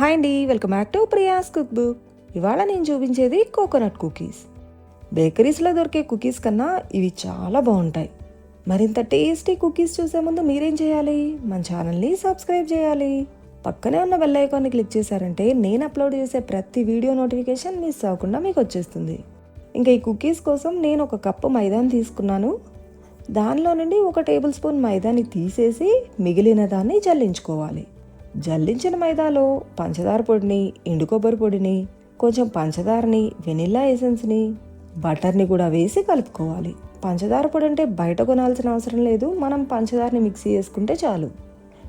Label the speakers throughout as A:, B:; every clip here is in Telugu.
A: హాయ్ అండి welcome back to Priya's cook book. ఇవాళ నేను చూపించేది కోకోనట్ కుకీస్. బేకరీస్లో దొరికే కుకీస్ కన్నా ఇవి చాలా బాగుంటాయి. మరింత టేస్టీ కుకీస్ చూసే ముందు మీరేం చేయాలి? మన ఛానల్ని సబ్స్క్రైబ్ చేయాలి. పక్కనే ఉన్న బెల్ ఐకాన్ని క్లిక్ చేశారంటే నేను అప్లోడ్ చేసే ప్రతి వీడియో నోటిఫికేషన్ మిస్ అవ్వకుండా మీకు వచ్చేస్తుంది. ఇంకా ఈ కుకీస్ కోసం నేను ఒక కప్పు మైదాని తీసుకున్నాను. దానిలో నుండి ఒక టేబుల్ స్పూన్ మైదాని తీసేసి మిగిలిన దాన్ని జల్లించుకోవాలి జల్లించిన మైదాలో పంచదార పొడిని ఎండు కొబ్బరి పొడిని కొంచెం పంచదారని వెనిల్లా ఎసెన్స్ని బటర్ని కూడా వేసి కలుపుకోవాలి. పంచదార పొడి అంటే బయట కొనాల్సిన అవసరం లేదు. మనం పంచదారని మిక్సీ చేసుకుంటే చాలు.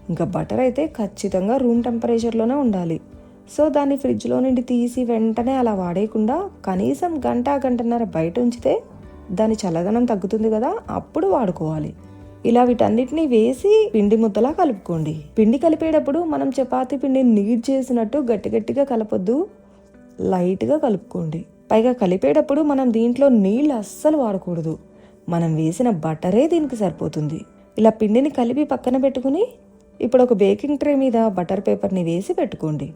A: ఇంకా బటర్ అయితే ఖచ్చితంగా రూమ్ టెంపరేచర్లోనే ఉండాలి. సో దాన్ని ఫ్రిడ్జ్లో నుండి తీసి వెంటనే అలా వాడేయకుండా కనీసం గంట గంటన్నర బయట ఉంచితే దాని చల్లదనం తగ్గుతుంది కదా అప్పుడు వాడుకోవాలి. ఇలా వీటన్నిటిని వేసి పిండి ముద్దలా కలుపుకోండి. పిండి కలిపేటప్పుడు మనం చపాతీ పిండిని నీట్ చేసినట్టు గట్టి గట్టిగా కలపొద్దు. లైట్గా కలుపుకోండి. పైగా కలిపేటప్పుడు మనం దీంట్లో నీళ్ళు అస్సలు వాడకూడదు. మనం వేసిన బటరే దీనికి సరిపోతుంది. ఇలా పిండిని కలిపి పక్కన పెట్టుకుని ఇప్పుడు ఒక బేకింగ్ ట్రే మీద బటర్ పేపర్ని వేసి పెట్టుకోండి.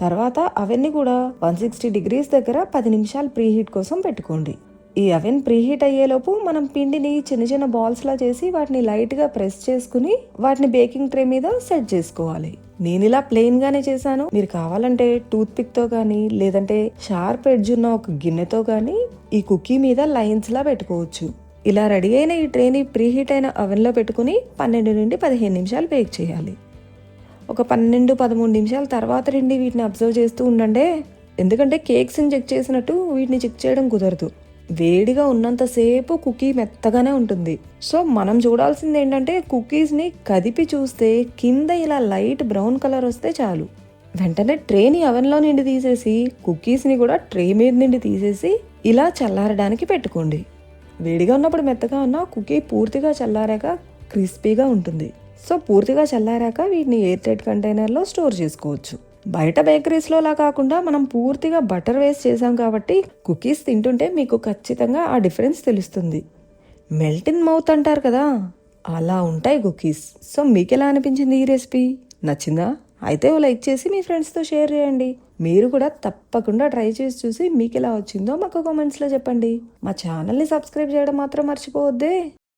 A: తర్వాత అవన్నీ కూడా వన్ సిక్స్టీ డిగ్రీస్ దగ్గర పది నిమిషాలు ప్రీహీట్ కోసం పెట్టుకోండి. ఈ అవెన్ ప్రీహీట్ అయ్యేలోపు మనం పిండిని చిన్న చిన్న బాల్స్లా చేసి వాటిని లైట్గా ప్రెస్ చేసుకుని వాటిని బేకింగ్ ట్రే మీద సెట్ చేసుకోవాలి. నేను ఇలా ప్లెయిన్ గానే చేశాను. మీరు కావాలంటే టూత్ పిక్తో కానీ లేదంటే షార్ప్ ఎడ్జ్ ఉన్న ఒక గిన్నెతో కానీ ఈ కుకీ మీద లైన్స్ లా పెట్టుకోవచ్చు. ఇలా రెడీ అయిన ఈ ట్రేని ప్రీహీట్ అయిన అవెన్లో పెట్టుకుని పన్నెండు నుండి పదిహేను నిమిషాలు బేక్ చేయాలి. ఒక పన్నెండు పదమూడు నిమిషాల తర్వాత రండి వీటిని అబ్జర్వ్ చేస్తూ ఉండండి. ఎందుకంటే కేక్స్ని చెక్ చేసినట్టు వీటిని చెక్ చేయడం కుదరదు. వేడిగా ఉన్నంతసేపు కుకీ మెత్తగానే ఉంటుంది. సో మనం చూడాల్సింది ఏంటంటే కుకీస్ని కదిపి చూస్తే కింద ఇలా లైట్ బ్రౌన్ కలర్ వస్తే చాలు. వెంటనే ట్రేని అవెన్లో నుండి తీసేసి కుకీస్ని కూడా ట్రే మీద నుండి తీసేసి ఇలా చల్లారడానికి పెట్టుకోండి. వేడిగా ఉన్నప్పుడు మెత్తగా ఉన్న కుకీ పూర్తిగా చల్లారాక క్రిస్పీగా ఉంటుంది. సో పూర్తిగా చల్లారాక వీటిని ఎయిర్ టైట్ కంటైనర్లో స్టోర్ చేసుకోవచ్చు. బయట బేకరీస్లోలా కాకుండా మనం పూర్తిగా బటర్ వేస్ట్ చేసాం కాబట్టి కుకీస్ తింటుంటే మీకు ఖచ్చితంగా ఆ డిఫరెన్స్ తెలుస్తుంది. మెల్ట్ ఇన్ మౌత్ అంటారు కదా అలా ఉంటాయి కుకీస్. సో మీకు ఎలా అనిపించింది ఈ రెసిపీ? నచ్చిందా? అయితే లైక్ చేసి మీ ఫ్రెండ్స్తో షేర్ చేయండి. మీరు కూడా తప్పకుండా ట్రై చేసి చూసి మీకు ఎలా వచ్చిందో మాకు కామెంట్స్లో చెప్పండి. మా ఛానల్ని సబ్స్క్రైబ్ చేయడం మాత్రం మర్చిపోవద్దే.